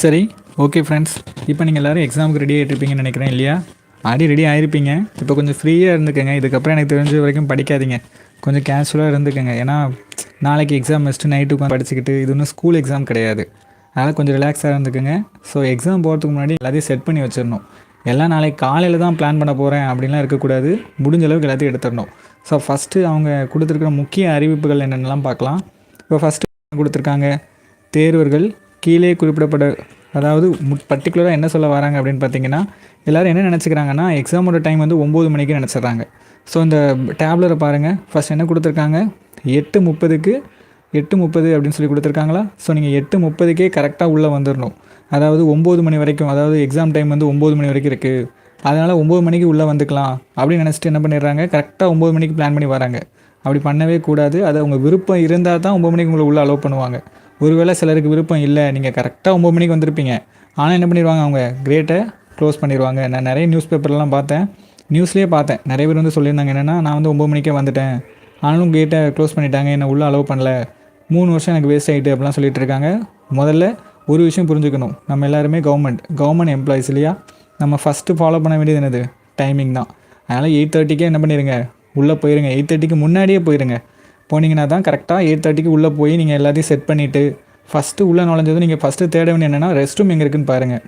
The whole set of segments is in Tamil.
சரி ஓகே ஃப்ரெண்ட்ஸ் இப்போ நீங்கள் எல்லோரும் எக்ஸாமுக்கு ரெடி ஆகிட்டுருப்பீங்கன்னு நினைக்கிறேன் இல்லையா? ஆடி ரெடி ஆகிருப்பீங்க இப்போ கொஞ்சம் ஃப்ரீயாக இருந்துக்கோங்க. இதுக்கப்புறம் எனக்கு தெரிஞ்ச வரைக்கும் படிக்காதீங்க. கொஞ்சம் கேஷுவலாக இருந்துக்கோங்க. ஏன்னா நாளைக்கு எக்ஸாம் வச்சுட்டு நைட்டு உட்காந்து படிச்சுக்கிட்டு இது ஒன்றும் ஸ்கூல் எக்ஸாம் கிடையாது. அதனால் கொஞ்சம் ரிலாக்ஸாக இருந்துக்குங்க. ஸோ எக்ஸாம் போகிறதுக்கு முன்னாடி எல்லாத்தையும் செட் பண்ணி வச்சிடணும். எல்லாம் நாளைக்கு காலையில் தான் பிளான் பண்ண போகிறேன் அப்படின்லாம் இருக்கக்கூடாது. முடிஞ்ச அளவுக்கு எல்லாத்தையும் எடுத்துடணும். ஸோ ஃபஸ்ட்டு அவங்க கொடுத்துருக்குற முக்கிய அறிவிப்புகள் என்னென்னலாம் பார்க்கலாம். இப்போ ஃபஸ்ட்டு கொடுத்துருக்காங்க தேர்வர்கள் கீழே குறிப்பிடப்பட அதாவது பர்டிகுலராக என்ன சொல்ல வராங்க அப்படின்னு பார்த்தீங்கன்னா எல்லோரும் என்ன நினச்சிக்கிறாங்கன்னா எக்ஸாமோட டைம் வந்து ஒம்பது மணிக்கு நினச்சிட்றாங்க. ஸோ இந்த டேப்லரை பாருங்கள் ஃபஸ்ட் என்ன கொடுத்துருக்காங்க? எட்டு முப்பதுக்கு எட்டு முப்பது அப்படின்னு சொல்லி கொடுத்துருக்காங்களா? ஸோ நீங்கள் எட்டு முப்பதுக்கே கரெக்டாக உள்ளே வந்துடணும் அதாவது ஒம்பது மணி வரைக்கும் அதாவது எக்ஸாம் டைம் வந்து ஒம்பது மணி வரைக்கும் இருக்குது அதனால் ஒம்பது மணிக்கு உள்ளே வந்துக்கலாம் அப்படின்னு நினச்சிட்டு என்ன பண்ணிடுறாங்க? கரெக்டாக ஒம்பது மணிக்கு பிளான் பண்ணி வராங்க. அப்படி பண்ணவே கூடாது. அது அவங்க விருப்பம் இருந்தால் தான் ஒம்பது மணிக்கு உங்களை உள்ளே அலோவ் பண்ணுவாங்க. ஒருவேளை சிலருக்கு விருப்பம் இல்லை நீங்கள் கரெக்டாக ஒம்பது மணிக்கு வந்திருப்பீங்க. ஆனால் என்ன பண்ணிடுவாங்க அவங்க? கிரேட்டை க்ளோஸ் பண்ணிடுவாங்க நான் நிறைய நியூஸ் பேப்பர்லாம் பார்த்தேன். நியூஸ்லேயே பார்த்தேன். நிறைய பேர் வந்து சொல்லியிருந்தாங்க என்னென்னா நான் வந்து ஒம்பது மணிக்கே வந்துட்டேன். ஆனாலும் கேட்டை க்ளோஸ் பண்ணிட்டாங்க. என்னை உள்ளே அலோவ் பண்ணல. மூணு வருஷம் எனக்கு வேஸ்ட் ஆகிட்டு அப்படிலாம் சொல்லிட்டு இருக்காங்க. முதல்ல ஒரு விஷயம் புரிஞ்சுக்கணும். நம்ம எல்லாருமே கவர்மெண்ட் கவர்மெண்ட் எம்ப்ளாயிஸ் இல்லையா? நம்ம ஃபஸ்ட்டு ஃபாலோ பண்ண வேண்டியது என்னது? டைமிங் தான். அதனால் எயிட் தேர்ட்டிக்கே என்ன பண்ணிடுங்க உள்ளே போயிருங்க. எயிட் தேர்ட்டிக்கு முன்னாடியே போயிருங்க. போனீங்கன்னா தான் கரெக்டாக எயிட் தேர்ட்டிக்கு உள்ளே போய் நீங்கள் எல்லாத்தையும் செட் பண்ணிவிட்டு ஃபஸ்ட்டு உள்ளே நுழைஞ்சதும் நீங்கள் ஃபஸ்ட்டு தேட வேண்டிய என்னென்னா ரெஸ்ட் ரூம் எங்கே இருக்குன்னு பாருங்கள்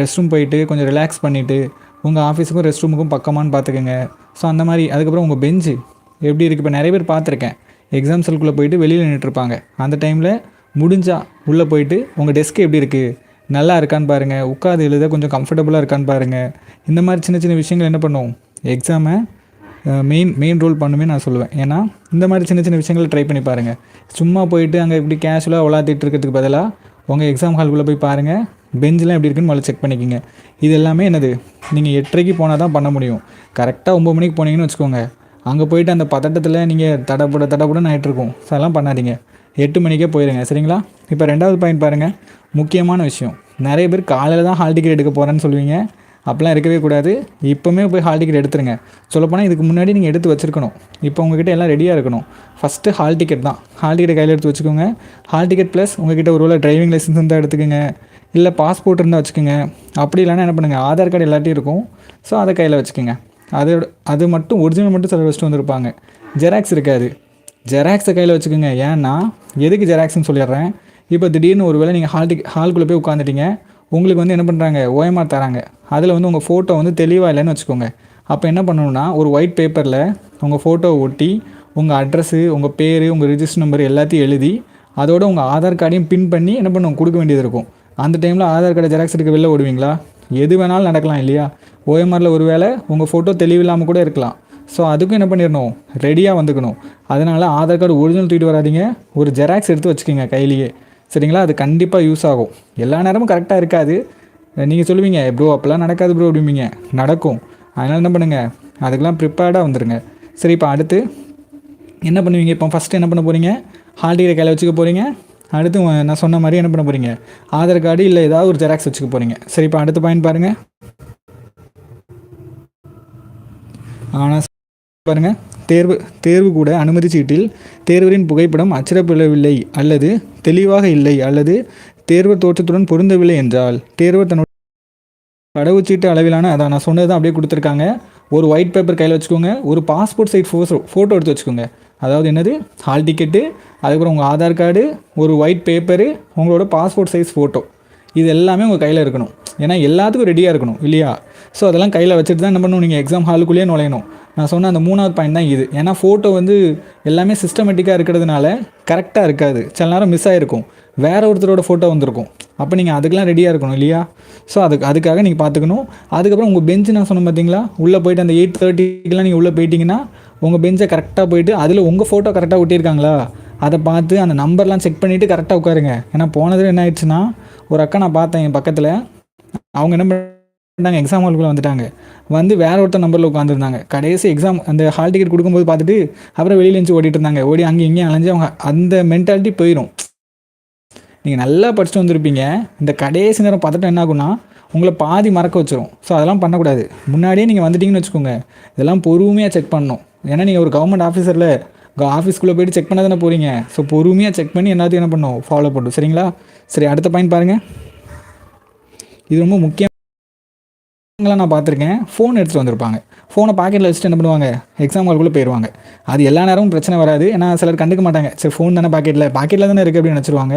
ரெஸ்ட் ரூம் போயிட்டு கொஞ்சம் ரிலாக்ஸ் பண்ணிவிட்டு உங்கள் ஆஃபீஸுக்கும் ரெஸ்ட் ரூமுக்கும் பக்கமானு பார்த்துக்கோங்க. ஸோ அந்த மாதிரி அதுக்கப்புறம் உங்கள் பெஞ்சு எப்படி இருக்குது இப்போ நிறைய பேர் பார்த்துருக்கேன். எக்ஸாம் செல்குள்ளே போயிட்டு வெளியில் நின்றுருப்பாங்க அந்த டைமில் முடிஞ்சால் உள்ளே போயிட்டு உங்கள் டெஸ்க்கு எப்படி இருக்குது நல்லா இருக்கான்னு பாருங்கள் உட்காந்து எழுத கொஞ்சம் கம்ஃபர்டபுளாக இருக்கான்னு பாருங்கள் இந்த மாதிரி சின்ன சின்ன விஷயங்கள் என்ன பண்ணுவோம்? எக்ஸாமை மெயின் மெயின் ரோல் பண்ணுமே நான் சொல்லுவேன். ஏன்னா இந்த மாதிரி சின்ன சின்ன விஷயங்களை ட்ரை பண்ணி பாருங்கள் சும்மா போயிட்டு அங்கே இப்படி கேஷுவலாக விளாத்திட்டு இருக்கிறதுக்கு பதிலாக உங்கள் எக்ஸாம் ஹால்குள்ளே போய் பாருங்கள் பெஞ்செலாம் எப்படி இருக்குன்னு முதல்ல செக் பண்ணிக்கோங்க. இது எல்லாமே என்னது? நீங்கள் எட்டரைக்கு போனால் தான் பண்ண முடியும். கரெக்டாக ஒம்பது மணிக்கு போனீங்கன்னு வச்சுக்கோங்க. அங்கே போயிட்டு அந்த பதட்டத்தில் நீங்கள் தடப்பட தடப்படன்னு ஆகிட்டுருக்கும் ஸோ அதெல்லாம் பண்ணாதீங்க. எட்டு மணிக்கே போயிடுங்க சரிங்களா? இப்போ ரெண்டாவது பாயிண்ட் பாருங்கள் முக்கியமான விஷயம். நிறைய பேர் காலையில் தான் ஹால் டிக்கெட் எடுக்க போகிறேன்னு சொல்லுவீங்க. அப்படிலாம் இருக்கவே கூடாது. இப்போவுமே போய் ஹால் டிக்கெட் எடுத்துருங்க. சொல்லப்போனால் இதுக்கு முன்னாடி நீங்கள் எடுத்து வச்சுருக்கணும். இப்போ உங்ககிட்ட எல்லாம் ரெடியாக இருக்கணும். ஃபஸ்ட்டு ஹால் டிக்கெட் தான். ஹால் டிக்கெட் கையில் எடுத்து வச்சுக்கோங்க. ஹால் டிக்கெட் ப்ளஸ் உங்ககிட்ட ஒரு வேளை டிரைவிங் லைசன்ஸ் இருந்தால் எடுத்துக்கோங்க. இல்லை பாஸ்போர்ட் இருந்தால் வச்சுக்கோங்க. அப்படி இல்லைன்னா என்ன பண்ணுங்கள் ஆதார் கார்டு எல்லாத்தையும் இருக்கும். ஸோ அதை கையில் வச்சுக்கோங்க. அது அது மட்டும் ஒரிஜினல் மட்டும் சிலர் வச்சுட்டு வந்திருப்பாங்க. ஜெராக்ஸ் இருக்காது. ஜெராக்ஸை கையில் வச்சுக்கோங்க. ஏன்னா எதுக்கு ஜெராக்ஸ்னு சொல்லிடுறேன். இப்போ திடீர்னு ஒரு வேளை நீங்கள் ஹால் டிக் ஹால்குள்ளே போய் உட்காந்துட்டீங்க உங்களுக்கு வந்து என்ன பண்ணுறாங்க ஓஎம்ஆர் தராங்க. அதில் வந்து உங்கள் ஃபோட்டோ வந்து தெளிவாக இல்லைன்னு வச்சுக்கோங்க. அப்போ என்ன பண்ணணும்னா ஒரு ஒயிட் பேப்பரில் உங்கள் ஃபோட்டோவை ஒட்டி உங்கள் அட்ரஸு உங்கள் பேர் உங்கள் ரிஜிஸ்டர் நம்பர் எல்லாத்தையும் எழுதி அதோட உங்கள் ஆதார் கார்டையும் பின் பண்ணி என்ன பண்ணுவோம்? கொடுக்க வேண்டியது இருக்கும். அந்த டைமில் ஆதார் கார்டை ஜெராக்ஸ் எடுக்க வெளில ஓடுவீங்களா? எது வேணாலும் நடக்கலாம் இல்லையா? ஓஎம்ஆரில் ஒரு வேளை உங்கள் ஃபோட்டோ தெளிவில்லாமல் கூட இருக்கலாம். ஸோ அதுக்கும் என்ன பண்ணிடணும்? ரெடியாக வந்துக்கணும். அதனால் ஆதார் கார்டு ஒரிஜினல் தூக்கிட்டு வராதிங்க. ஒரு ஜெராக்ஸ் எடுத்து வச்சுக்கோங்க கையிலேயே. சரிங்களா? அது கண்டிப்பாக யூஸ் ஆகும். எல்லா நேரமும் கரெக்டாக இருக்காது. நீங்கள் சொல்லுவீங்க ப்ரோ அப்போல்லாம் நடக்காது ப்ரோ அப்படிம்பீங்க. நடக்கும். அதனால் என்ன பண்ணுங்கள் அதுக்கெலாம் ப்ரிப்பேர்டாக வந்துடுங்க சரி இப்போ அடுத்து என்ன பண்ணுவீங்க? இப்போ ஃபஸ்ட்டு என்ன பண்ண போகிறீங்க ஹால் டிகிரி கையில் வச்சுக்க போகிறீங்க அடுத்து நான் சொன்ன மாதிரி என்ன பண்ண போகிறீங்க ஆதார் கார்டு இல்லை ஏதாவது ஒரு ஜெராக்ஸ் வச்சுக்க போகிறீங்க சரி இப்போ அடுத்த பாயிண்ட் பாருங்கள் ஆனால் பாருங்கள் தேர்வு தேர்வு கூட அனுமதி சீட்டில் தேர்வரின் புகைப்படம் அச்சிடப்படவில்லை அல்லது தெளிவாக இல்லை அல்லது தேர்வர் தோற்றத்துடன் பொருந்தவில்லை என்றால் தேர்வர் தன்னுடைய கடவுச்சீட்டு அளவிலான அதான் நான் சொன்னது தான் அப்படியே கொடுத்துருக்காங்க. ஒரு ஒயிட் பேப்பர் கையில் வச்சுக்கோங்க. ஒரு பாஸ்போர்ட் சைட் ஃபோட்டோ ஃபோட்டோ எடுத்து வச்சுக்கோங்க. அதாவது என்னது? ஹால் டிக்கெட்டு அதுக்கப்புறம் உங்கள் ஆதார் கார்டு ஒரு ஒயிட் பேப்பரு உங்களோட பாஸ்போர்ட் சைஸ் ஃபோட்டோ இது எல்லாமே உங்கள் கையில் இருக்கணும். ஏன்னா எல்லாத்துக்கும் ரெடியாக இருக்கணும் இல்லையா? ஸோ அதெல்லாம் கையில் வச்சுட்டு தான் என்ன பண்ணணும் நீங்கள் எக்ஸாம் ஹாலுக்குள்ளேயே நுழையணும். நான் சொன்ன அந்த மூணாவது பாயிண்ட் தான் இது. ஏன்னா ஃபோட்டோ வந்து எல்லாமே சிஸ்டமேட்டிக்காக இருக்கிறதுனால கரெக்டாக இருக்காது. சில நேரம் மிஸ் ஆகிருக்கும் வேறு ஒருத்தரோட ஃபோட்டோ வந்திருக்கும். அப்போ நீங்கள் அதுக்கெலாம் ரெடியாக இருக்கணும் இல்லையா? ஸோ அதுக்கு அதுக்காக நீங்கள் பார்த்துக்கணும். அதுக்கப்புறம் உங்கள் பெஞ்சு நான் சொன்னேன் பார்த்தீங்களா உள்ளே போயிட்டு அந்த எயிட் தேர்ட்டிக்கெலாம் நீங்கள் உள்ளே போயிட்டீங்கன்னா உங்கள் பெஞ்சை கரெக்டாக போயிட்டு அதில் உங்கள் ஃபோட்டோ கரெக்டாக ஒட்டியிருக்காங்களா? அதை பார்த்து அந்த நம்பர்லாம் செக் பண்ணிவிட்டு கரெக்டாக உட்காருங்க. ஏன்னா போனதில் என்ன ஆயிடுச்சுன்னா ஒரு அக்கா நான் பார்த்தேன் என் பக்கத்தில். அவங்க என்ன பண்ணாங்க எக்ஸாம் ஹாலுக்குள்ளே வந்துட்டாங்க. வந்து வேற ஒருத்தர் நம்பரில் உட்காந்துருந்தாங்க கடைசி எக்ஸாம் அந்த ஹால் டிக்கெட் கொடுக்கும்போது பார்த்துட்டு அப்புறம் வெளியில் இருந்து ஓடிட்டு இருந்தாங்க. ஓடி அங்கே இங்கேயும் அலைஞ்சு அவங்க அந்த மென்டாலிட்டி போயிடும் நீங்கள் நல்லா படிச்சுட்டு வந்திருப்பீங்க. இந்த கடைசி நேரம் பார்த்துட்டு என்ன ஆகும்னா உங்களை பாதி மறக்க வச்சிரும். ஸோ அதெல்லாம் பண்ணக்கூடாது. முன்னாடியே நீங்கள் வந்துட்டீங்கன்னு வச்சுக்கோங்க. இதெல்லாம் பொறுமையாக செக் பண்ணணும். ஏன்னா நீங்கள் ஒரு கவர்மெண்ட் ஆஃபீஸரில் ஆஃபீஸ்க்குள்ளே போயிட்டு செக் பண்ண தானே போகிறீங்க ஸோ பொறுமையாக செக் பண்ணி எல்லாத்தையும் என்ன பண்ணும் ஃபாலோ பண்ணும் சரிங்களா? சரி அடுத்த பாயிண்ட் பாருங்கள் இது ரொம்ப முக்கியங்களாக நான் பார்த்துருக்கேன். ஃபோன் எடுத்துகிட்டு வந்திருப்பாங்க. ஃபோனை பாக்கெட்டில் வச்சுட்டு என்ன பண்ணுவாங்க? எக்ஸாம் ஹால்குள்ளே போயிடுவாங்க அது எல்லா நேரமும் பிரச்சனை வராது. ஏன்னா சிலர் கண்டுக்க மாட்டாங்க. சரி ஃபோன் தானே பாக்கெட்டில் பாக்கெட்டில் தானே இருக்குது அப்படின்னு நினச்சிருவாங்க.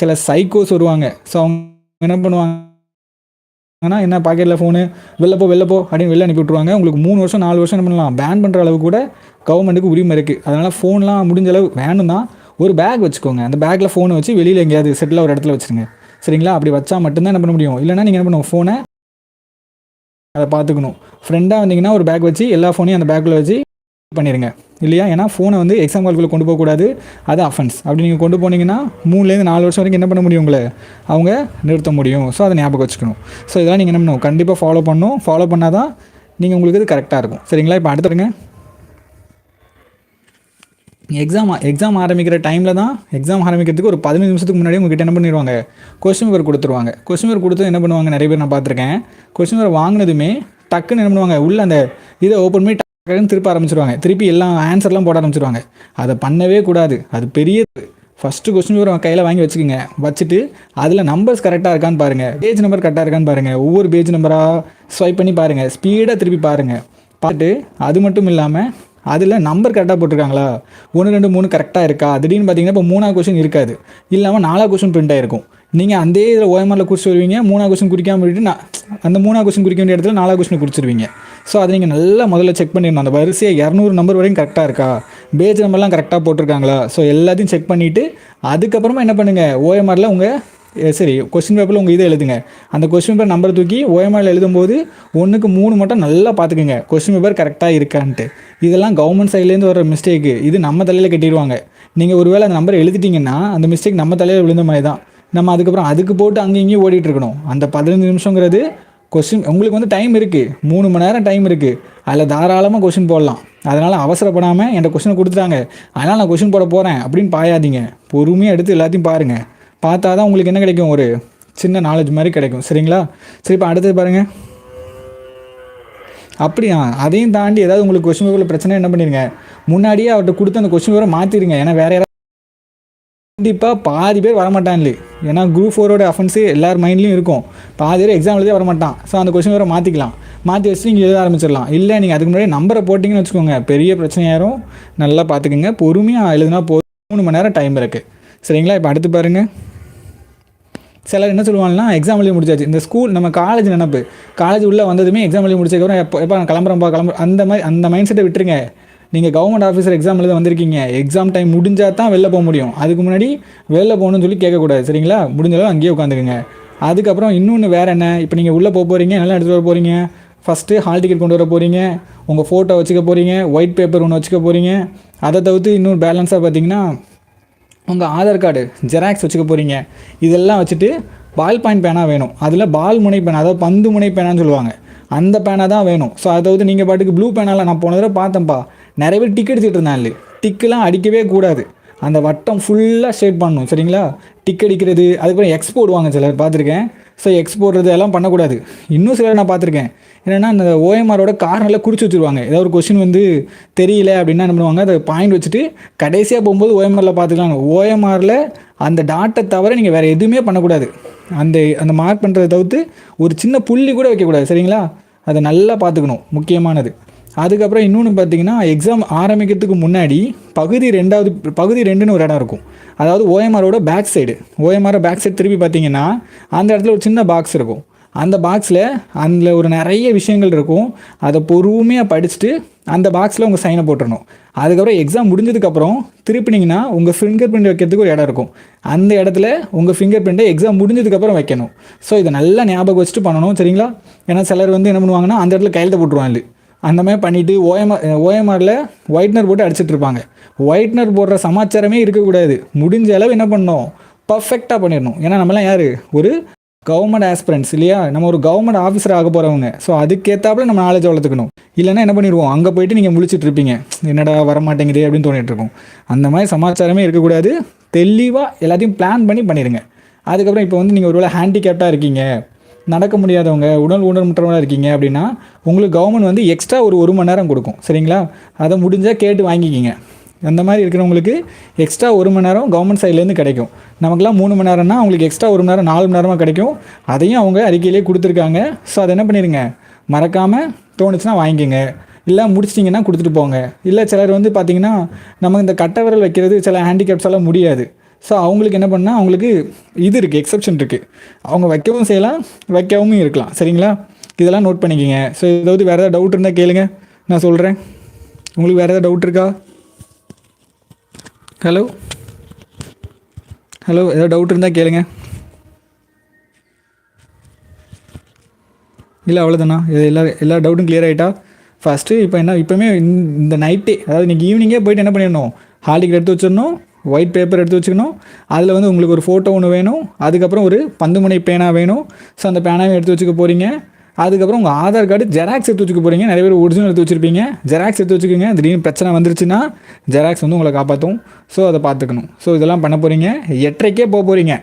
சில சைக்கோஸ் வருவாங்க. ஸோ அவங்க என்ன பண்ணுவாங்க ஆனால் என்ன பாக்கெட்டில் ஃபோனு வெளில போ வெளில போ அப்படின்னு வெளில அனுப்பி விட்ருவாங்க உங்களுக்கு மூணு வருஷம் நாலு வருஷம் என்ன பண்ணலாம்? பேன் பண்ணுற அளவு கூட கவர்மெண்ட்டுக்கு உரிமை இருக்குது அதனால் ஃபோன்லாம் முடிஞ்ச அளவு வேணும் தான். ஒரு பேக் வச்சுக்கோங்க. அந்த பேக்கில் ஃபோனை வச்சு வெளியில் எங்கேயாவது செட்டில் ஒரு இடத்துல வச்சுருங்க. சரிங்களா? அப்படி வச்சா மட்டும்தான் என்ன பண்ண முடியும். இல்லைனா நீங்கள் என்ன பண்ணுவோம் ஃபோனை அதை பார்த்துக்கணும். ஃப்ரெண்டாக வந்தீங்கன்னா ஒரு பேக் வச்சு எல்லா ஃபோனையும் அந்த பேக்கில் வச்சு பண்ணிடுங்க இல்லையா? ஏன்னா ஃபோனை வந்து எக்ஸாம் ஹால்குள்ளே கொண்டு போகக்கூடாது அது அஃபென்ஸ் அப்படி நீங்கள் கொண்டு போனீங்கன்னா மூணுலேருந்து நாலு வருஷம் வரைக்கும் என்ன பண்ண முடியும் உங்களை? அவங்க நிறுத்த முடியும். ஸோ அதை ஞாபகம் வச்சுக்கணும். ஸோ இதெல்லாம் நீங்கள் என்ன பண்ணணும்? கண்டிப்பாக ஃபாலோ பண்ணணும். ஃபாலோ பண்ணால் தான் நீங்கள் உங்களுக்கு இது கரெக்டாக இருக்கும். சரிங்களா? இப்போ அடுத்துருங்க எக்ஸாம் எக்ஸாம் ஆரம்பிக்கிற டைமில் தான் எக்ஸாம் ஆரம்பிக்கிறதுக்கு ஒரு பதினஞ்சு நிமிஷத்துக்கு முன்னாடி உங்ககிட்ட என்ன பண்ணிடுவாங்க கொஸ்டின் பேர் கொடுத்துருவாங்க. கொஸ்டின் பேர் கொடுத்து என்ன பண்ணுவாங்க? நிறைய பேர் நான் பார்த்துருக்கேன். கொஸ்டின் பேர் வாங்கினதுமே டக்குன்னு என்ன பண்ணுவாங்க? உள்ள அந்த இதை ஓப்பன் பண்ணி டக்குன்னு திருப்ப ஆரம்பிச்சிருவாங்க. திருப்பி எல்லாம் ஆன்சர்லாம் போட ஆரம்பிச்சிருவாங்க. அதை பண்ணவே கூடாது. அது பெரிய ஃபஸ்ட்டு கொஸ்டின் பேப்பர் கையில் வாங்கி வச்சுக்கோங்க. வச்சுட்டு அதில் நம்பர்ஸ் கரெக்டாக இருக்கான்னு பாருங்கள் பேஜ் நம்பர் கரெக்டாக இருக்கான்னு பாருங்கள் ஒவ்வொரு பேஜ் நம்பராக ஸ்வைப் பண்ணி பாருங்கள் ஸ்பீடாக திருப்பி பாருங்கள் பார்த்துட்டு அது மட்டும் இல்லாமல் அதில் நம்பர் கரெக்டாக போட்டிருக்காங்களா? ஒன்று ரெண்டு மூணு கரெக்டாக இருக்கா? திடீர்னு பார்த்தீங்கன்னா இப்போ மூணாவது கொஸ்டின் இருக்காது. இல்லாமல் நாலாவது கொஸ்டின் பிரிண்ட் ஆயிருக்கும். நீங்கள் அந்த இதில் ஓஎம்ஆரில் குறிச்சு வருவீங்க மூணாவது கொஸ்டின் குறிக்காமல் போயிட்டு நான் அந்த மூணாவது கொஸ்டின் குறிக்க வேண்டிய இடத்துல நாலாவது கொஸ்டின் குறிச்சிருவீங்க. ஸோ அதை நீங்கள் நல்லா முதல்ல செக் பண்ணிடணும். அந்த வரிசையை இரநூறு நம்பர் வரையும் கரெக்டாக இருக்கா? பேஜ் நம்பர்லாம் கரெக்டாக போட்டிருக்காங்களா? ஸோ எல்லாத்தையும் செக் பண்ணிவிட்டு அதுக்கப்புறமா என்ன பண்ணுங்கள் ஓஎம்ஆரில் உங்கள் சரி கொஸ்டின் பேப்பரில் உங்கள் இதை எழுதுங்க. அந்த கொஸ்டின் பேப்பர் நம்பர் தூக்கி ஓஎம்ஆல் எழுதும்போது ஒன்றுக்கு மூணு மட்டும் நல்லா பார்த்துக்குங்க. கொஸ்டின் பேப்பர் கரெக்டாக இருக்கான்ட்டு. இதெல்லாம் கவர்மெண்ட் சைட்லேருந்து வர மிஸ்டேக்கு இது நம்ம தலையில் கட்டிடுவாங்க. நீங்கள் ஒருவேளை அந்த நம்பர் எழுதிட்டிங்கன்னா அந்த மிஸ்டேக் நம்ம தலையில் விழுந்த மாதிரி தான். நம்ம அதுக்கப்புறம் அதுக்கு போட்டு அங்கேயும் இங்கேயும் ஓடிட்டு இருக்கணும். அந்த பதினஞ்சு நிமிஷங்கிறது கொஸ்டின் உங்களுக்கு வந்து டைம் இருக்குது மூணு மணி நேரம் டைம் இருக்குது அதில் தாராளமாக கொஷின் போடலாம். அதனால் அவசரப்படாமல் என்கிட்ட கொஷினை கொடுத்துட்டாங்க. அதனால் நான் கொஷின் போட போகிறேன் அப்படின்னு பாயாதீங்க. பொறுமையாக எடுத்து எல்லாத்தையும் பாருங்கள் பார்த்தா தான் உங்களுக்கு என்ன கிடைக்கும்? ஒரு சின்ன நாலேஜ் மாதிரி கிடைக்கும். சரிங்களா? சரி இப்போ அடுத்தது பாருங்கள் அப்படியா? அதையும் தாண்டி ஏதாவது உங்களுக்கு கொஸ்டின் பேப்பரில் பிரச்சனை என்ன பண்ணிடுங்க முன்னாடியே அவர்கிட்ட கொடுத்து அந்த கொஸ்டின் பேப்பரை மாற்றிடுங்க ஏன்னா வேறு யாராவது கண்டிப்பாக பாதி பேர் வரமாட்டான்லே. ஏன்னா குரூப் ஃபோரோட அஃபென்ஸு எல்லார் மைண்ட்லேயும் இருக்கும். பாதி பேர் எக்ஸாம் எழுதே வரமாட்டான். ஸோ அந்த கொஸ்டின் வேறு மாற்றிக்கலாம் மாற்றி வச்சு நீங்கள் எழுத ஆரம்பிச்சிடலாம். இல்லை நீங்கள் அதுக்கு முன்னாடி நம்பரை போட்டிங்கன்னு வச்சுக்கோங்க. பெரிய பிரச்சனையாயிரும் நல்லா பார்த்துக்குங்க. பொறுமையாக எழுதுனா போதும். மூணு மணி நேரம் டைம் இருக்குது சரிங்களா? இப்போ அடுத்து பாருங்கள் சிலர் என்ன சொல்லுவாங்கன்னா எக்ஸாம் எழுதி முடிச்சாச்சு. இந்த ஸ்கூல் நம்ம காலேஜ் நினப்பு. காலேஜ் உள்ளே வந்ததுமே எக்ஸாம் எழுதி முடிச்சதுக்கப்புறம் எப்போ எப்போ நான் கிளம்புறேன்ப்பா கிளம்புற அந்த மாதிரி அந்த மைண்ட் செட்டை விட்டுருங்க. நீங்கள் கவர்மெண்ட் ஆஃபீஸர் எக்ஸாம் எழுத வந்திருக்கீங்க. எக்ஸாம் டைம் முடிஞ்சால் தான் வெளில போக முடியும். அதுக்கு முன்னாடி வெளில போகணும்னு சொல்லி கேட்கக்கூடாது சரிங்களா? முடிஞ்சளவு அங்கேயே உட்காந்துக்குங்க. அதுக்கப்புறம் இன்னொன்று வேறு என்ன? இப்போ நீங்கள் உள்ளே போக போகிறீங்க நல்லா எடுத்துகிட்டு வர போகிறீங்க ஃபஸ்ட்டு ஹால் டிக்கெட் கொண்டு வர போகிறீங்க உங்கள் ஃபோட்டோ வச்சுக்க போகிறீங்க ஒயிட் பேப்பர் ஒன்று வச்சுக்க போகிறீங்க அதை தவிர்த்து இன்னும் பேலன்ஸாக பார்த்தீங்கன்னா உங்கள் ஆதார் கார்டு ஜெராக்ஸ் வச்சுக்க போகிறீங்க இதெல்லாம் வச்சுட்டு பால் பாயிண்ட் பேனா வேணும். அதில் பால் முனை பேனா அதாவது பந்து முனை பேனான்னு சொல்லுவாங்க. அந்த பேனா தான் வேணும். ஸோ அதாவது நீங்கள் பாட்டுக்கு ப்ளூ பேனாவில் நான் போன தடவை பார்த்தேன்ப்பா நிறைய பேர் டிக் அடிச்சிட்டு இருந்தாங்க டிக்கெலாம் அடிக்கவே கூடாது. அந்த வட்டம் ஃபுல்லாக ஷேட் பண்ணணும். சரிங்களா? டிக் அடிக்கிறது அதுக்கப்புறம் எக்ஸ் போடுவாங்க சிலர். பார்த்துருக்கேன். ஸோ எக்ஸ் போடுறது எல்லாம் பண்ணக்கூடாது. இன்னும் சிலர் நான் பார்த்துருக்கேன். என்னென்னா அந்த ஓஎம்ஆரோட கார்னரில் குறிச்சு வச்சுருவாங்க. ஏதாவது ஒரு கொஸ்டின் வந்து தெரியல அப்படின்னா என்ன பண்ணுவாங்க? அதை பாயிண்ட் வச்சுட்டு கடைசியாக போகும்போது ஓஎம்ஆரில் பார்த்துக்கலாங்க. ஓஎம்ஆரில் அந்த டாட்டை தவிர நீங்கள் வேறு எதுவுமே பண்ணக்கூடாது. அந்த அந்த மார்க் பண்ணுறதை தவிர்த்து ஒரு சின்ன புள்ளி கூட வைக்கக்கூடாது. சரிங்களா? அதை நல்லா பார்த்துக்கணும். முக்கியமானது. அதுக்கப்புறம் இன்னொன்று பார்த்தீங்கன்னா எக்ஸாம் ஆரம்பிக்கிறதுக்கு முன்னாடி பகுதி ரெண்டாவது பகுதி ரெண்டுன்னு ஒரு இடம் இருக்கும். அதாவது ஓஎம்ஆரோட back side OMR back side திருப்பி பார்த்தீங்கன்னா அந்த இடத்துல ஒரு சின்ன பாக்ஸ் இருக்கும். அந்த பாக்ஸில் அதில் ஒரு நிறைய விஷயங்கள் இருக்கும். அதை பொறுமையாக படிச்சுட்டு அந்த பாக்ஸில் உங்கள் சைனை போட்டுடணும் அதுக்கப்புறம் எக்ஸாம் முடிஞ்சதுக்கப்புறம் திருப்பினீங்கன்னா உங்கள் ஃபிங்கர் பிரிண்ட் வைக்கிறதுக்கு ஒரு இடம் இருக்கும். அந்த இடத்துல உங்கள் ஃபிங்கர் பிரிண்ட்டை எக்ஸாம் முடிஞ்சதுக்கப்புறம் வைக்கணும். ஸோ இதை நல்லா ஞாபகம் வச்சுட்டு பண்ணணும் சரிங்களா? ஏன்னா சிலர் வந்து என்ன பண்ணுவாங்கன்னா அந்த இடத்துல கையெழுத்த போட்டுருவாங்க அந்த மாதிரி பண்ணிவிட்டு ஓஎம்ஆர் ஓஎம்ஆரில் ஒயிட்னர் போட்டு அடிச்சிட்டு இருப்பாங்க. ஒயிட்னர் போடுற சமாச்சாரமே இருக்கக்கூடாது. முடிஞ்ச அளவு என்ன பண்ணணும்? பர்ஃபெக்டாக பண்ணிடணும். ஏன்னா நம்மளாம் யார்? ஒரு கவர்மெண்ட் ஆஸ்பிரன்ஸ் இல்லையா? நம்ம ஒரு கவர்மெண்ட் ஆஃபீஸர் ஆக போகிறவங்க ஸோ அதுக்கேற்றாப்புல நம்ம நாலேஜ் வளர்த்துக்கணும். இல்லைன்னா என்ன பண்ணிடுவோம்? அங்கே போயிட்டு நீங்கள் முழிச்சிட்டு இருப்பீங்க. என்னடா வரமாட்டேங்குது அப்படின்னு தோணிட்டு இருக்கும். அந்த மாதிரி சமாச்சாரமே இருக்கக்கூடாது. தெளிவாக எல்லாத்தையும் பிளான் பண்ணி பண்ணிடுங்க. அதுக்கப்புறம் இப்போ வந்து நீங்கள் ஒருவேளை ஹேண்டிகேப்டாக இருக்கீங்க. நடக்க முடியாதவங்க உடல் ஊனமுற்றவங்களா இருக்கீங்க அப்படின்னா உங்களுக்கு கவர்மெண்ட் வந்து எக்ஸ்ட்ரா ஒரு ஒரு மணி நேரம் கொடுக்கும். சரிங்களா? அதை முடிஞ்சால் கேட்டு வாங்கிக்கிங்க. அந்த மாதிரி இருக்கிறவங்களுக்கு எக்ஸ்ட்ரா ஒரு மணி நேரம் கவர்மெண்ட் சைட்லேருந்து கிடைக்கும். நமக்குலாம் மூணு மணி நேரம்னா அவங்களுக்கு எக்ஸ்ட்ரா ஒரு மணி நேரம் நாலு மணி நேரமாக கிடைக்கும். அதையும் அவங்க அறிக்கையிலே கொடுத்துருக்காங்க. ஸோ அதை என்ன பண்ணிடுங்க மறக்காமல் தோணுச்சுன்னா வாங்கிக்கோங்க. இல்லை முடிச்சிட்டிங்கன்னா கொடுத்துட்டு போங்க. இல்லை சிலர் வந்து பார்த்தீங்கன்னா நம்ம இந்த கட்டை விரல் வைக்கிறது சில ஹேண்டிகேப்ஸ் எல்லாம் முடியாது. ஸோ அவங்களுக்கு என்ன பண்ணால் அவங்களுக்கு இது இருக்குது எக்ஸப்ஷன் இருக்குது அவங்க வைக்கவும் செய்யலாம் வைக்கவும் இருக்கலாம். சரிங்களா? இதெல்லாம் நோட் பண்ணிக்கோங்க. ஸோ ஏதாவது வேறு ஏதாவது டவுட் இருந்தால் கேளுங்க. நான் சொல்கிறேன் உங்களுக்கு வேறு ஏதாவது டவுட் இருக்கா? ஹலோ ஹலோ ஏதாவது டவுட் இருந்தால் கேளுங்க. இல்லை அவ்வளோதாண்ணா இது எல்லா எல்லா டவுட்டும் கிளியர் ஆகிட்டா ஃபஸ்ட்டு இப்போ என்ன இப்போவுமே இந்த நைட்டே அதாவது இன்றைக்கி ஈவினிங்கே போயிட்டு என்ன பண்ணிடணும்? ஹாலிக் எடுத்து வச்சிடணும் ஒயிட் பேப்பர் எடுத்து வச்சுக்கணும். அதில் வந்து உங்களுக்கு ஒரு ஃபோட்டோ ஒன்று வேணும். அதுக்கப்புறம் ஒரு பந்து முனை பேனா வேணும். ஸோ அந்த பேனாவை எடுத்து வச்சுக்க போகிறீங்க அதுக்கப்புறம் உங்கள் ஆதார் கார்டு ஜெராக்ஸ் எடுத்து வச்சுக்க போகிறீங்க நிறைய பேர் ஒரிஜினல் எடுத்து வச்சுருப்பீங்க. ஜெராக்ஸ் எடுத்து வச்சுக்கோங்க. திடீர்னு பிரச்சனை வந்துருச்சுன்னா ஜெராக்ஸ் வந்து உங்களை காப்பாற்றும் ஸோ அதை பார்த்துக்கணும். ஸோ இதெல்லாம் பண்ண போகிறீங்க எட்டரைக்கே போக போகிறீங்க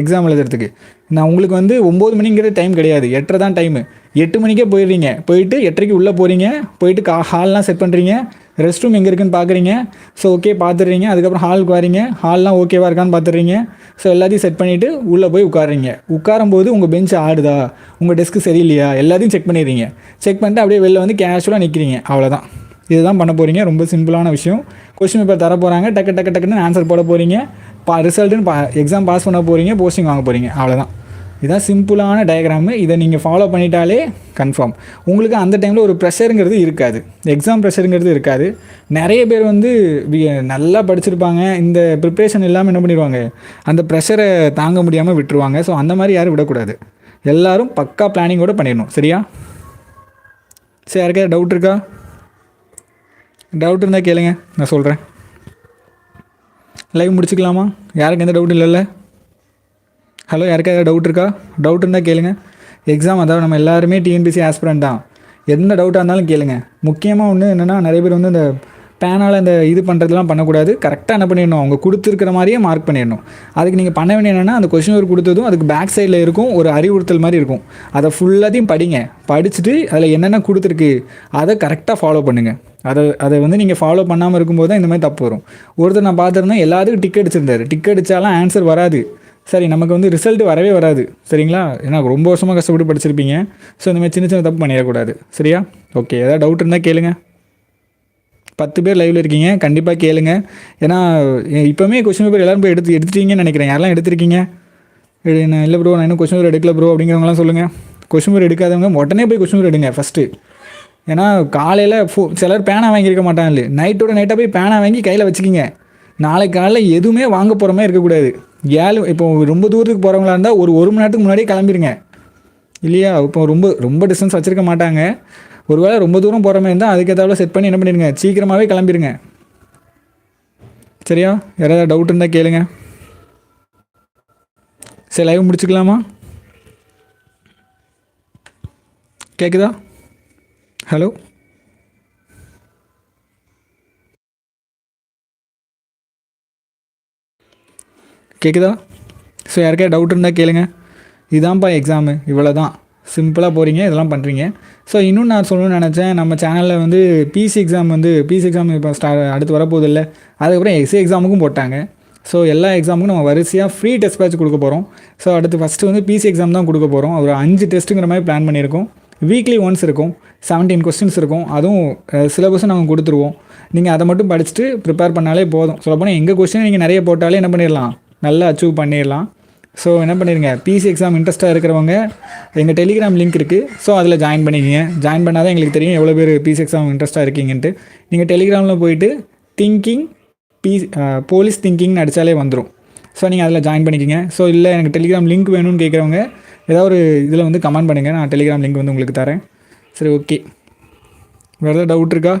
எக்ஸாம் எழுதுறதுக்கு. நான் உங்களுக்கு வந்து ஒம்பது மணிங்கிறது டைம் கிடையாது. எட்டரை தான் டைமு எட்டு மணிக்கே போயிடுறீங்க. போயிட்டு எட்டரைக்கு உள்ளே போகிறீங்க போயிட்டு கா ஹால்லாம் செட் பண்ணுறீங்க ரெஸ்ட் ரூம் எங்கே இருக்குன்னு பார்க்குறீங்க ஸோ ஓகே பார்த்துடுறீங்க. அதுக்கப்புறம் ஹாலுக்கு வரீங்க. ஹால்லாம் ஓகேவா இருக்கான்னு பார்த்துடுறீங்க. ஸோ எல்லாத்தையும் செட் பண்ணிவிட்டு உள்ளே போய் உட்காடுறீங்க உட்காரும்போது உங்கள் பெஞ்ச் ஆடுதா? உங்கள் டெஸ்க்கு சரியில்லையா? எல்லாத்தையும் செக் பண்ணிடுறீங்க. செக் பண்ணிட்டு அப்படியே வெளில வந்து கேஷுவலாக நிற்கிறீங்க அவ்வளோதான் இதுதான் பண்ண போகிறீங்க ரொம்ப சிம்பிளான விஷயம். கொஸ்டின் பேப்பர் தர போகிறாங்க டக்கு டக்கு டக்குன்னு ஆன்சர் போட போகிறீங்க பா ரிசல்ட்டுன்னு பா எக்ஸாம் பாஸ் பண்ண போகிறீங்க போஸ்டிங் வாங்க போகிறீங்க அவ்வளோதான் இதுதான் சிம்பிளான டயக்ராமு இதை நீங்கள் ஃபாலோ பண்ணிட்டாலே கன்ஃபார்ம் உங்களுக்கு அந்த டைமில் ஒரு ப்ரெஷருங்கிறது இருக்காது. எக்ஸாம் ப்ரெஷருங்கிறது இருக்காது. நிறைய பேர் வந்து நல்லா படிச்சிருப்பாங்க. இந்த ப்ரிப்ரேஷன் இல்லாமல் என்ன பண்ணிடுவாங்க? அந்த ப்ரெஷரை தாங்க முடியாமல் விட்டுருவாங்க. ஸோ அந்த மாதிரி யாரும் விடக்கூடாது. எல்லோரும் பக்கா பிளானிங்கோடு பண்ணிடணும். சரியா? சரி யாருக்கா டவுட் இருக்கா? டவுட் இருந்தால் கேளுங்க. நான் சொல்கிறேன் லைவ் முடிச்சுக்கலாமா? யாருக்கு எந்த டவுட் இல்லைல்ல? ஹலோ யாருக்கா ஏதாவது டவுட் இருக்கா? டவுட் இருந்தால் கேளுங்க. எக்ஸாம் அதாவது நம்ம எல்லாருமே டிஎன்பிசி ஆஸ்பிரண்ட் தான். எந்த டவுட்டாக இருந்தாலும் கேளுங்க. முக்கியமாக ஒன்று என்னென்னா நிறைய பேர் வந்து இந்த பேனால் இந்த இது பண்ணுறதுலாம் பண்ணக்கூடாது. கரெக்டாக என்ன பண்ணிடணும்? அவங்க கொடுத்துருக்கிற மாதிரியே மார்க் பண்ணிடணும். அதுக்கு நீங்கள் பண்ண வேண்டிய என்னென்னா அந்த கொஷின் ஒரு கொடுத்ததும் அதுக்கு பேக் சைடில் இருக்கும் ஒரு அறிவுறுத்தல் மாதிரி இருக்கும். அதை ஃபுல்லாத்தையும் படிங்க. படிச்சுட்டு அதில் என்னென்ன கொடுத்துருக்கு அதை கரெக்டாக ஃபாலோ பண்ணுங்கள் அதை அதை வந்து நீங்கள் ஃபாலோ பண்ணாமல் இருக்கும்போது தான் இந்த மாதிரி தப்பு வரும். ஒருத்தர் நான் பார்த்துருந்தேன் எல்லாத்துக்கும் டிக் அடிச்சிருந்தார். டிக் அடித்தாலும் ஆன்சர் வராது. சரி நமக்கு வந்து ரிசல்ட் வரவே வராது. சரிங்களா? ஏன்னா ரொம்ப வருஷமாக கஷ்டப்பட்டு படிச்சிருப்பீங்க. ஸோ இந்தமாதிரி சின்ன சின்ன தப்பு பண்ணிடக்கூடாது. சரியா? ஓகே ஏதாவது டவுட் இருந்தால் கேளுங்க. பத்து பேர் லைவில் இருக்கீங்க. கண்டிப்பாக கேளுங்க. ஏன்னா இப்போவுமே கொஸ்டின் பேப்பர் எல்லோரும் போய் எடுத்து எடுத்துட்டீங்கன்னு நினைக்கிறேன். யாரெல்லாம் எடுத்திருக்கீங்க? நான் இல்லை ப்ரோ நான் இன்னும் கொஸ்டின் பேப்பர் எடுக்கல ப்ரோ அப்படிங்கிறவங்களாம் சொல்லுங்கள் கொஸ்டின் பேப்பர் எடுக்காதவங்க உடனே போய் கொஸ்டின் பேப்பர் எடுங்க ஃபஸ்ட்டு ஏன்னா காலையில் ஃபோ சிலர் பேனா வாங்கியிருக்க மாட்டாங்க நைட்டோட நைட்டாக போய் பேனா வாங்கி கையில் வச்சுக்கிங்க. நாளைக்கு காலையில் எதுவுமே வாங்க போகிற மாதிரி இருக்கக்கூடாது. ஏழு இப்போ ரொம்ப தூரத்துக்கு போகிறவங்களா இருந்தால் ஒரு ஒரு மணி நேரத்துக்கு முன்னாடியே கிளம்பிடுங்க இல்லையா? இப்போ ரொம்ப ரொம்ப டிஸ்டன்ஸ் வச்சுருக்க மாட்டாங்க. ஒருவேளை ரொம்ப தூரம் போகிற மாதிரி இருந்தால் அதுக்கேற்றால செட் பண்ணி என்ன பண்ணிடுங்க? சீக்கிரமாகவே கிளம்பிடுங்க சரியா? யாராவது டவுட் இருந்தால் கேளுங்க. சரி லைவ் முடிச்சுக்கலாமா? கேட்குதா ஹலோ கேட்குதா ஸோ யாருக்கே டவுட் இருந்தால் கேளுங்க. இதுதான்ப்பா எக்ஸாமு இவ்வளோ தான் சிம்பிளாக போகிறீங்க இதெல்லாம் பண்ணுறீங்க ஸோ இன்னும் நான் சொல்லணும்னு நினச்சேன் நம்ம சேனலில் வந்து பிசி எக்ஸாம் வந்து பிசி எக்ஸாம் இப்போ ஸ்டா அடுத்து வரப்போகுது இல்லை அதுக்கப்புறம் எஸ்சி எக்ஸாமுக்கும் போட்டாங்க. ஸோ எல்லா எக்ஸாமுக்கும் நம்ம வரிசையாக ஃப்ரீ டெஸ்ட் பேட்ச் கொடுக்க போகிறோம் ஸோ அடுத்து ஃபஸ்ட்டு வந்து பிசி எக்ஸாம் தான் கொடுக்க போகிறோம் ஒரு அஞ்சு டெஸ்ட்டுங்கிற மாதிரி பிளான் பண்ணியிருக்கோம். வீக்லி ஒன்ஸ் இருக்கும். செவன்டீன் கொஸ்டின்ஸ் இருக்கும். அதுவும் சிலபஸும் நாங்கள் கொடுத்துருவோம். நீங்கள் அதை மட்டும் படிச்சுட்டு ப்ரிப்பேர் பண்ணாலே போதும். சொல்லப்போனால் எங்கள் கொஸ்டின் நீங்கள் நிறைய போட்டாலே என்ன பண்ணிடலாம்? நல்லா அச்சீவ் பண்ணிடலாம். ஸோ என்ன பண்ணிடுங்க பிசி எக்ஸாம் இன்ட்ரெஸ்ட்டாக இருக்கிறவங்க எங்கள் டெலிகிராம் லிங்க் இருக்குது ஸோ அதில் ஜாயின் பண்ணிக்கிங்க. ஜாயின் பண்ணால் தான் எங்களுக்கு தெரியும் எவ்வளோ பேர் பிசி எக்ஸாம் இன்ட்ரெஸ்ட்டாக இருக்கீங்கன்ட்டு. நீங்கள் டெலிகிராமில் போயிட்டு திங்கிங் பி போலீஸ் திங்கிங்னு அடித்தாலே வந்துடும் ஸோ நீங்கள் அதில் ஜாயின் பண்ணிக்கிங்க. ஸோ இல்லை எனக்கு டெலிகிராம் லிங்க் வேணும்னு கேட்குறவங்க ஏதாவது ஒரு இதில் வந்து கமெண்ட் பண்ணுங்கள் நான் டெலிகிராம் லிங்க் வந்து உங்களுக்கு தரேன். சரி ஓகே வேறு ஏதாவது டவுட் இருக்கா?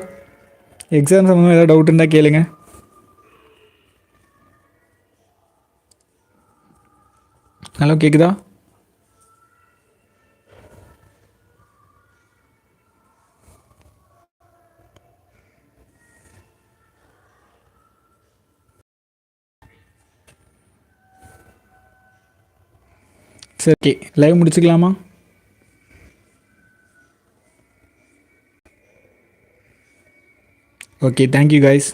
எக்ஸாம் சம்மந்தமாக ஏதாவது டவுட் இருந்தால் கேளுங்கள் ஹலோ கேட்குதா சரி okay. Live முடிச்சுக்கலாமா? Okay thank you guys